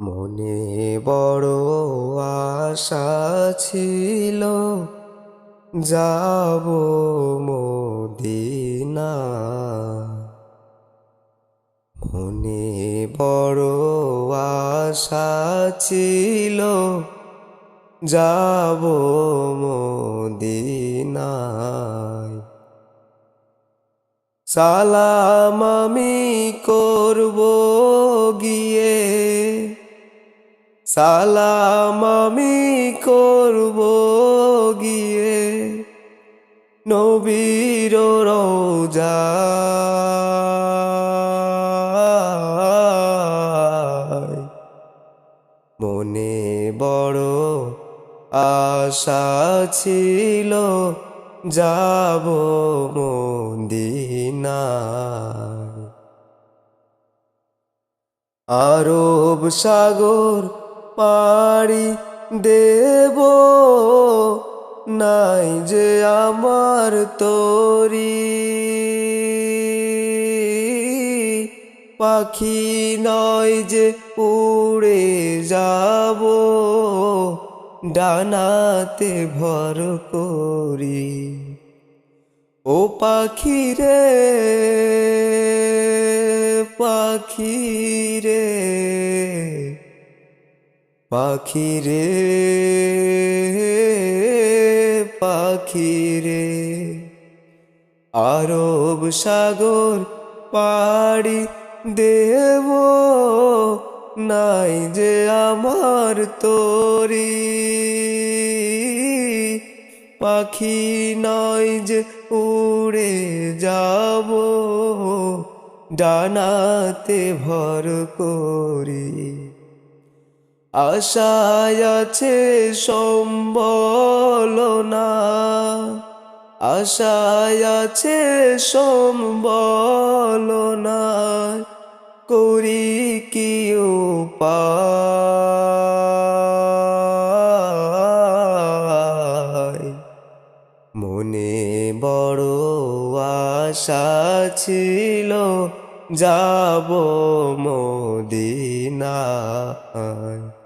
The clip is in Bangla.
মনে বড় আশা ছিল, যাব মদিনা। মনে বড় আশা ছিল, যাব মদিনায়। সালাম আমি করব গিয়ে সালাম আমি করব গিয়ে নবীর রোজা। মনে বড় আশা ছিল যাব মদিনায়। আরব সাগর পাড়ি দেব। নাই যে আমার তরি। পাখি নয় যে উড়ে যাব। ডানাতে ভর করি। ও পাখি রে পাখি রে। পাখি রে পাখি রে। আরব সাগর পাড়ি দেব, নাই যে আমার তরি। পাখি নয় যে উড়ে যাব, ডানাতে ভর করি। আশায় আছে সম্বল না। আশায় আছে সম্বল না। করি কি মনে বড় আশা ছিল, যাব মদিনায়।